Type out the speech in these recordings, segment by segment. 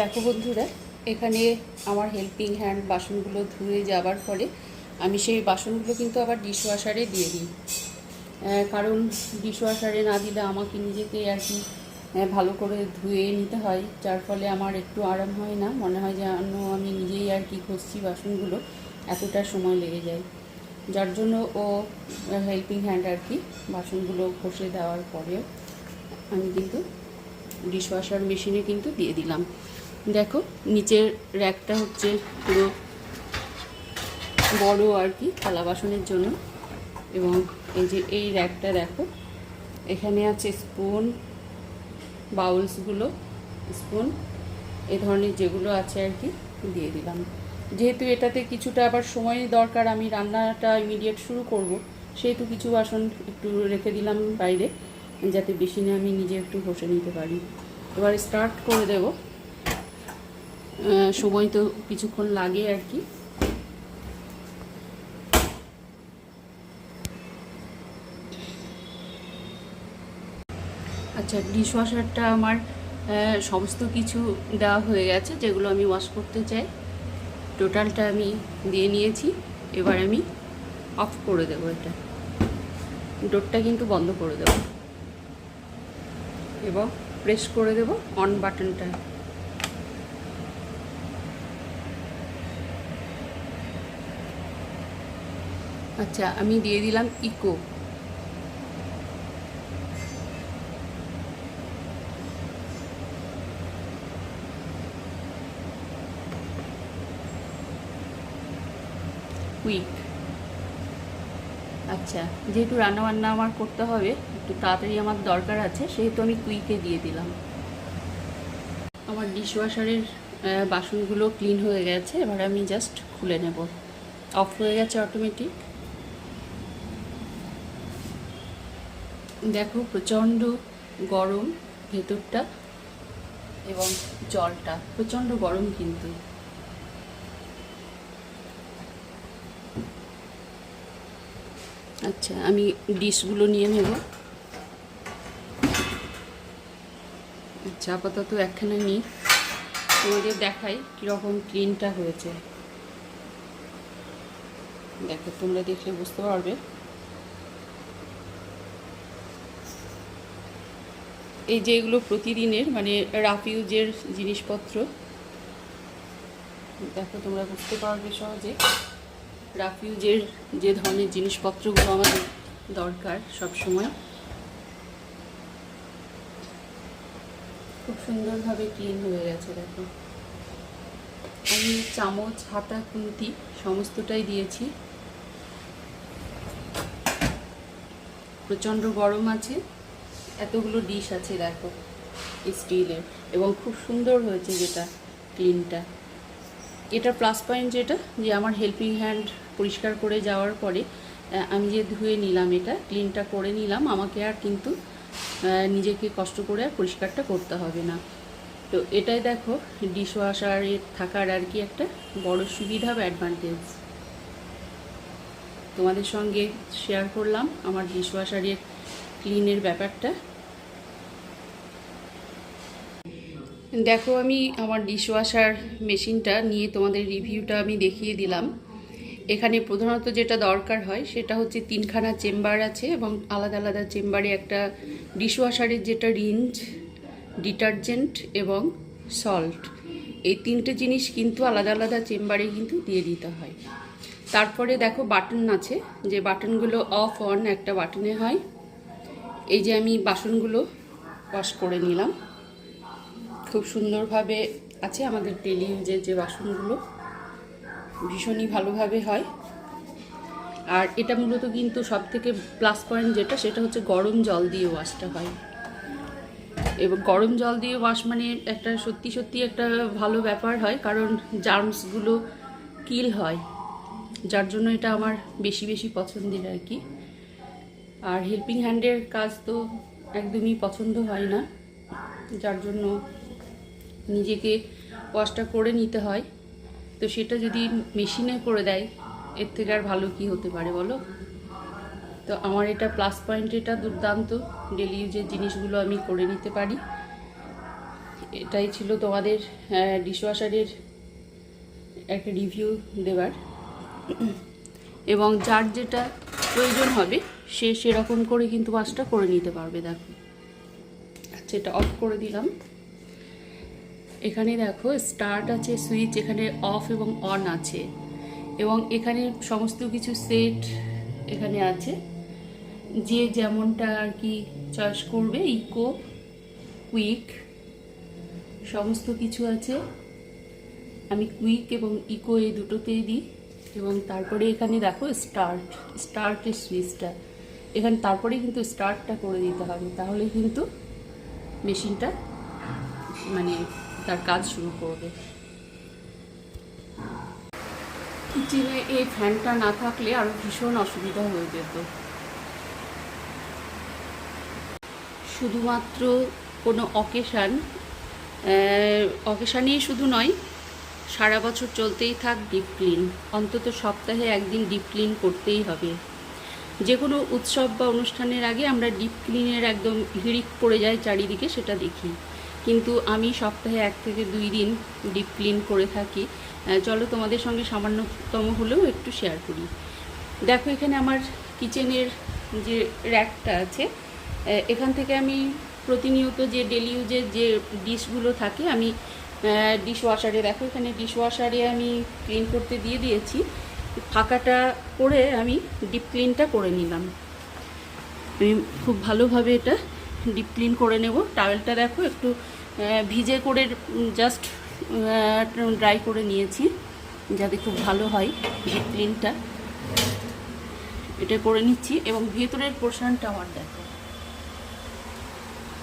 দেখো বন্ধুরা, এখানে আমার হেল্পিং হ্যান্ড বাসনগুলো ধুয়ে যাবার পরে আমি সেই বাসনগুলো কিন্তু আবার ডিশওয়াশারে দিয়ে দিই। কারণ ডিশওয়াশারে না দিলে আমাকে নিজেকে আর কি ভালো করে ধুয়ে নিতে হয়। যার ফলে আমার একটু আরাম হয় না। মনে হয় যেন আমি নিজেই আর কি ঘষছি বাসনগুলো, এতটা সময় লেগে যায়। যার জন্য ও হেল্পিং হ্যান্ড আর কি বাসনগুলো ঘষে দেওয়ার পরেও আমি কিন্তু ডিশওয়াশার মেশিনে কিন্তু দিয়ে দিলাম। দেখো, নিচের র্যাকটা হচ্ছে পুরো বড় আর কি, থালা বাসনের জন্য। এবং এই যে এই র্যাকটা দেখো, এখানে আছে স্পুন বাউলসগুলো স্পুন এ ধরনের যেগুলো আছে আর কি, দিয়ে দিলাম। যেহেতু এটাতে কিছুটা আবার সময় দরকার, আমি রান্নাটা ইমিডিয়েট শুরু করব, সেহেতু কিছু বাসন একটু রেখে দিলাম বাইরে, যাতে বেশিনে আমি নিজে একটু ঘষে নিতে পারি। এবার স্টার্ট করে দেব। সময় তো কিছুক্ষণ লাগে আর কি। আচ্ছা ডিশওয়াশারটা আমার সমস্ত কিছু দেওয়া হয়ে গেছে, যেগুলো আমি ওয়াশ করতে চাই। টোটালটা আমি দিয়ে নিয়েছি, এবার আমি অফ করে দেবো এটা। ডোরটা কিন্তু বন্ধ করে দেবো। এবং প্রেস করে দেব অন বাটনটা আচ্ছা আমি দিয়ে দিলাম ইকো কুইক আচ্ছা যেহেতু রান্নাবান্না আমার করতে হবে, একটু তাড়াতাড়ি আমার দরকার আছে, সেহেতু আমি কুইকে দিয়ে দিলাম। আমার ডিশওয়াশারের বাসনগুলো ক্লিন হয়ে গেছে, এবার আমি জাস্ট খুলে নেব। অফ হয়ে গেছে অটোমেটিক দেখো, প্রচণ্ড গরম ভেতরটা এবং জলটা। প্রচণ্ড গরম কিন্তু। আচ্ছা আমি ডিশগুলো নিয়ে নেব। আচ্ছা আপাতত একখানে নিই। তোমাদের দেখাই কীরকম ক্লিনটা হয়েছে। দেখো, তোমরা দেখলে বুঝতে পারবে। এই যে এগুলো প্রতিদিনের মানে রাফিউজের জিনিসপত্র, দেখো তোমরা বুঝতে পারবে সহজে। রাফিউজের যে ধরনের জিনিসপত্রগুলো আমাদের দরকার সব সময় খুব সুন্দরভাবে ক্লিন হয়ে গেছে, দেখো। আমি চামচ, হাতা, খুন্তি সমস্তটাই দিয়েছি। প্রচণ্ড গরম আছে। এতগুলো ডিশ আছে দেখো স্টিলের এবং খুব সুন্দর হয়েছে যেটা ক্লিনটা এটা প্লাস পয়েন্ট যেটা, যে আমার হেল্পিং হ্যান্ড পরিষ্কার করে যাওয়ার পরে আমি যে ধুয়ে নিলাম এটা ক্লিনটা করে নিলাম, আমাকে আর কিন্তু নিজেকে কষ্ট করে আর পরিষ্কারটা করতে হবে না। তো এটাই দেখো ডিশওয়াশারে থাকার আর কি একটা বড় সুবিধা বা অ্যাডভান্টেজ তোমাদের সঙ্গে শেয়ার করলাম, আমার ডিশওয়াশারের ক্লিনের ব্যাপারটা। দেখো আমি আমার ডিশওয়াশার মেশিনটা নিয়ে তোমাদের রিভিউটা আমি দেখিয়ে দিলাম। এখানে প্রধানত যেটা দরকার হয় সেটা হচ্ছে তিনখানা চেম্বার আছে এবং আলাদা আলাদা চেম্বারে একটা ডিশওয়াশারের যেটা রিঞ্জ, ডিটারজেন্ট এবং সল্ট। এই তিনটে জিনিস কিন্তু আলাদা আলাদা চেম্বারে কিন্তু দিয়ে দিতে হয়। তারপরে দেখো বাটন আছে। যে বাটনগুলো অফ অন একটা বাটনে হয়। এই যে আমি বাসনগুলো ওয়াশ করে নিলাম। খুব সুন্দরভাবে আছে আমাদের ডেলি ইউজের যে বাসনগুলো। ভীষণই ভালোভাবে হয়। আর এটা মূলত কিন্তু সব থেকে প্লাস পয়েন্ট যেটা, সেটা হচ্ছে গরম জল দিয়ে ওয়াশটা হয়। এবং গরম জল দিয়ে ওয়াশ মানে একটা সত্যি সত্যি একটা ভালো ব্যাপার হয়, কারণ জার্মসগুলো কিল হয়। যার জন্য এটা আমার বেশি বেশি পছন্দের আর কি। আর হেল্পিং হ্যান্ডের কাজ তো একদমই পছন্দ হয় না, যার জন্য নিজেকে ওয়াশটা করে নিতে হয়। তো সেটা যদি মেশিনে করে দেয়, এর থেকে আর ভালো কি হতে পারে বলো? তো আমার এটা প্লাস পয়েন্ট এটা দুর্দান্ত। ডেলি ইউজের জিনিসগুলো আমি করে নিতে পারি। এটাই ছিল তোমাদের ডিশওয়াশারের একটা রিভিউ দেবার। এবং যার যেটা প্রয়োজন হবে সে সেরকম করে কিন্তু কাজটা করে নিতে পারবে, দেখো। আচ্ছা এটা অফ করে দিলাম। এখানে দেখো স্টার্ট আছে সুইচ এখানে অফ এবং অন আছে। এবং এখানে সমস্ত কিছু সেট এখানে আছে। যে যেমনটা আর কি চয়েস করবে ইকো কুইক সমস্ত কিছু আছে। আমি কুইক এবং ইকো এই দুটোতেই দিই। এবং তারপরে এখানে দেখো স্টার্ট স্টার্টের সুইচটা এখানে তারপরে কিন্তু স্টার্টটা করে দিতে হবে। তাহলে কিন্তু মেশিনটা মানে তার কাজ শুরু করবে। কিচেনে এই ফ্যানটা না থাকলে আরও ভীষণ অসুবিধা হয়ে যেত। শুধুমাত্র কোনো অকেশান অকেশানেই শুধু নয়, সারা বছর চলতেই থাক ডিপ ক্লিন অন্তত সপ্তাহে একদিন ডিপ ক্লিন করতেই হবে। যে কোনো উৎসব বা অনুষ্ঠানের আগে আমরা ডিপ ক্লিনের একদম হিড়িক পড়ে যায় চারিদিকে, সেটা দেখি। কিন্তু আমি সপ্তাহে এক থেকে দুই দিন ডিপ ক্লিন করে থাকি। চলো তোমাদের সঙ্গে সামান্যতম হলেও একটু শেয়ার করি। দেখো, এখানে আমার কিচেনের যে র্যাকটা আছে এখান থেকে আমি প্রতিনিয়ত যে ডেলি ইউজের যে ডিশগুলো থাকে, আমি ডিশ ওয়াশারে দেখো এখানে ডিশ ওয়াশারে আমি ক্লিন করতে দিয়ে দিয়েছি। ফাঁকাটা করে আমি ডিপ ক্লিনটা করে নিলাম। আমি খুব ভালোভাবে এটা ডিপ ক্লিন করে নেব। টাওয়েলটা দেখো একটু ভিজে করে জাস্ট ড্রাই করে নিয়েছি, যাতে খুব ভালো হয় ডিপ ক্লিনটা এটা করে নিচ্ছি এবং ভেতরের পোর্শনটা আমার দেখো।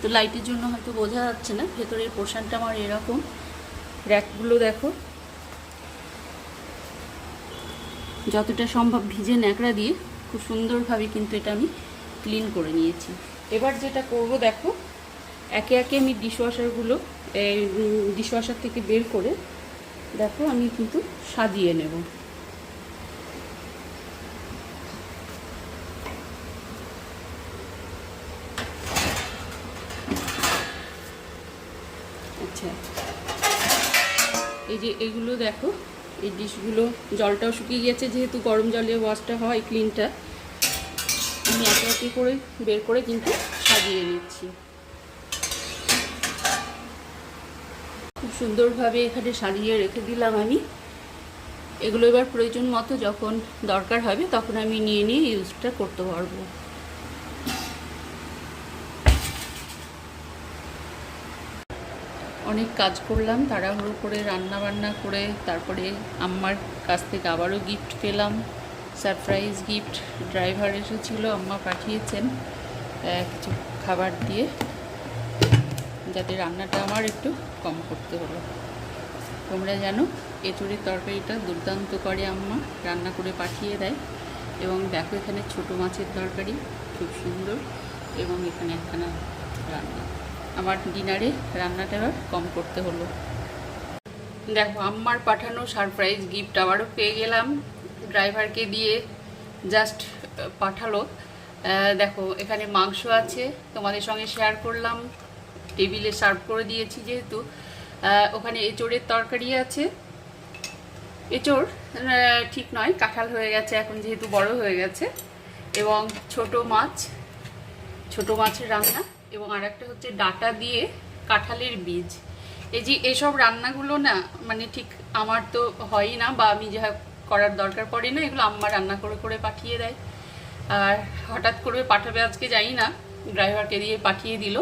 তো লাইটের জন্য হয়তো বোঝা যাচ্ছে না, ভেতরের পোর্শনটা আমার এরকম। র্যাকগুলো দেখো। যতটা সম্ভব ভিজে ন্যাকড়া দিয়ে খুব সুন্দরভাবে কিন্তু এটা আমি ক্লিন করে নিয়েছি। এবার যেটা করব, দেখো, একে একে আমি ডিশওয়াশারগুলো ডিশওয়াশার থেকে বের করে, দেখো, আমি কিন্তু সাজিয়ে নেব। আচ্ছা। এই যে এগুলো দেখো এই ডিশগুলো জলটাও শুকিয়ে গেছে যেহেতু গরম জলে ওয়াশটা হয় ক্লিনটা। আমি একে একে করে বের করে কিন্তু সাজিয়ে নিচ্ছি। খুব সুন্দরভাবে এখানে সাজিয়ে রেখে দিলাম আমি। এগুলো এবার প্রয়োজন মতো যখন দরকার হবে, তখন আমি নিয়ে নিয়ে ইউজটা করতে পারব। অনেক কাজ করলাম, তাড়াহুড়ো করে রান্না বান্না করে তারপরে আম্মার কাছ থেকে আবারও গিফট পেলাম। সারপ্রাইজ গিফট ড্রাইভার এসেছিল, আম্মা পাঠিয়েছেন কিছু খাবার দিয়ে, যাতে রান্নাটা আমার একটু কম করতে হলো। তোমরা জানো, এঁচুড়ের তরকারিটা দুর্দান্ত করে আম্মা, রান্না করে পাঠিয়ে দেয়। এবং দেখো এখানে ছোট মাছের তরকারি, খুব সুন্দর। এবং এখানে একখানা রান্না। আমার ডিনারে রান্নাটা এবার কম করতে হলো। দেখো, আম্মার পাঠানো সারপ্রাইজ গিফট আবারও পেয়ে গেলাম। ড্রাইভারকে দিয়ে জাস্ট পাঠালো। দেখো, এখানে মাংস আছে, তোমাদের সঙ্গে শেয়ার করলাম। টেবিলে সার্ভ করে দিয়েছি যেহেতু। ওখানে এঁচোড়ের তরকারি আছে। এঁচোড় ঠিক নয়, কাঁঠাল হয়ে গেছে, এখন যেহেতু বড় হয়ে গেছে। এবং ছোট মাছ, ছোট মাছের রান্না। এবং আর একটা হচ্ছে ডাটা দিয়ে কাঁঠালের বীজ। এই যে এসব রান্নাগুলো না মানে ঠিক আমার তো হয়ই না বা আমি যা করার দরকার পড়ে না, এগুলো আম্মা রান্না করে করে পাঠিয়ে দেয়। আর হঠাৎ করে পাঠাবে আজকে জানি না, ড্রাইভারকে দিয়ে পাঠিয়ে দিল।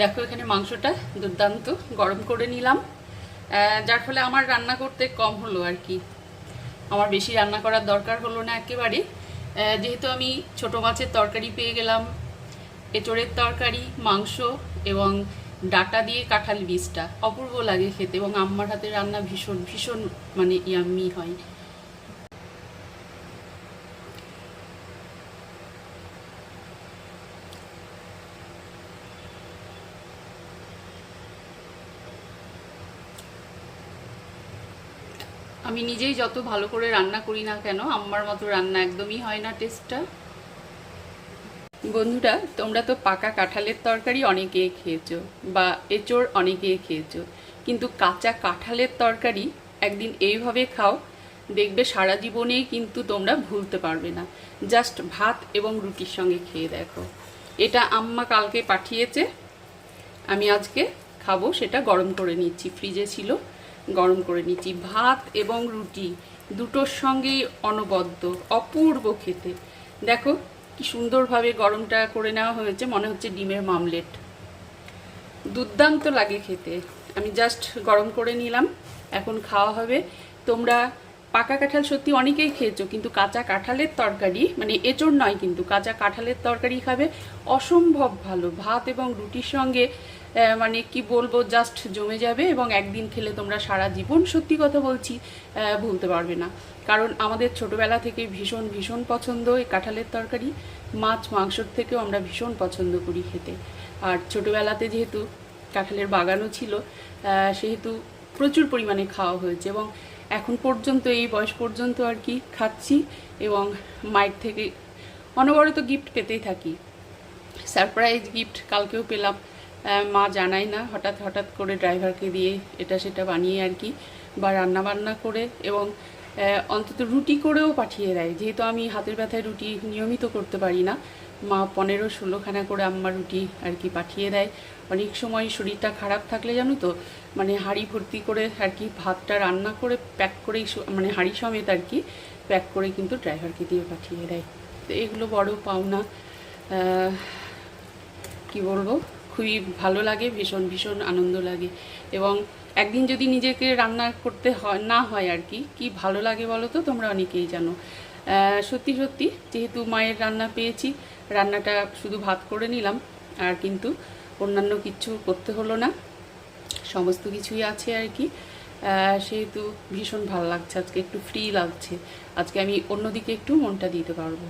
দেখো এখানে মাংসটা দুর্দান্ত গরম করে নিলাম। যার ফলে আমার রান্না করতে কম হলো আর কি। আমার বেশি রান্না করার দরকার হলো না একেবারে। যেহেতু আমি ছোট মাছের তরকারি পেয়ে গেলাম এঁচড়ের তরকারি, মাংস এবং ডাটা দিয়ে কাঁঠাল বীজটা অপূর্ব লাগে খেতে এবং আম্মার হাতে রান্না ভীষণ ভীষণ মানে ইয়াম্মি হয়। আমি নিজেই যত ভালো করে রান্না করি না কেন, আম্মার মতো রান্না একদমই হয় না টেস্টটা বন্ধুরা, তোমরা তো পাকা কাঁঠালের তরকারি অনেকেই খেয়েছো বা এঁচোড় অনেকেই খেয়েছো, কিন্তু কাঁচা কাঁঠালের তরকারি একদিন এইভাবে খাও, দেখবে সারা জীবনেই কিন্তু তোমরা ভুলতে পারবে না। জাস্ট ভাত এবং রুটির সঙ্গে খেয়ে দেখো। এটা আম্মা কালকে পাঠিয়েছে, আমি আজকে খাব, সেটা গরম করে নিচ্ছি। ফ্রিজে ছিল, গরম করে নিচ্ছি। ভাত এবং রুটি দুটোর সঙ্গেই অনবদ্য, অপূর্ব খেতে। দেখো কি সুন্দরভাবে গরমটা করে নেওয়া হয়েছে, মনে হচ্ছে ডিমের মামলেট। দুর্দান্ত লাগে খেতে। আমি জাস্ট গরম করে নিলাম, এখন খাওয়া হবে। তোমরা পাকা কাঁঠাল সত্যি অনেকেই খেয়েছো, কিন্তু কাঁচা কাঁঠালের তরকারি মানে এচোর নয় কিন্তু, কাঁচা কাঁঠালের তরকারি খাবে অসম্ভব ভালো। ভাত এবং রুটির সঙ্গে মানে কি বলব জাস্ট জমে যাবে এবং একদিন খেলে তোমরা সারা জীবন সত্যি কথা বলছি ভুলতে পারবে না। কারণ আমাদের ছোটবেলা থেকে ভীষণ ভীষণ পছন্দ এই কাঁঠালের তরকারি। মাছ, মাংসর থেকেও আমরা ভীষণ পছন্দ করি খেতে। আর ছোটবেলাতে যেহেতু কাঁঠালের বাগানও ছিল সেহেতু প্রচুর পরিমাণে খাওয়া হয়েছে এবং এখন পর্যন্ত, এই বয়স পর্যন্ত আর কি খাচ্ছি এবং মায়ের থেকে অনবরত গিফট পেতেই থাকি। সারপ্রাইজ গিফট কালকেও পেলাম। মা জানাই না, হঠাৎ হঠাৎ করে ড্রাইভারকে দিয়ে এটা সেটা বানিয়ে আর কি বা রান্না বান্না করে এবং অন্তত রুটি করেও পাঠিয়ে দেয়। যেহেতু আমি হাতের ব্যথায় রুটি নিয়মিত করতে পারি না, মা পনেরো ষোলোখানা করে আম্মা রুটি আর কি পাঠিয়ে দেয়। অনেক সময় শরীরটা খারাপ থাকলে জানো তো মানে হাঁড়ি ভর্তি করে আর কি ভাতটা রান্না করে প্যাক করেই মানে হাঁড়ি সমেত আর কি প্যাক করে কিন্তু ড্রাইভারকে দিয়ে পাঠিয়ে দেয়। তো এগুলো বড় পাওনা কি বলব? খুবই ভালো লাগে, ভীষণ ভীষণ আনন্দ লাগে। এবং একদিন যদি নিজেকে রান্না করতে হয়, না হয় আর কি কি ভালো লাগে বলো তো? তোমরা অনেকেই জানো। সত্যি সত্যি, যেহেতু মায়ের রান্না পেয়েছি, রান্নাটা শুধু ভাত করে নিলাম, আর কিন্তু অন্যান্য কিছু করতে হলো না। সমস্ত কিছুই আছে আর কি। সেহেতু ভীষণ ভালো লাগছে, আজকে একটু ফ্রি লাগছে। আজকে আমি অন্যদিকে একটু মনটা দিতে পারব।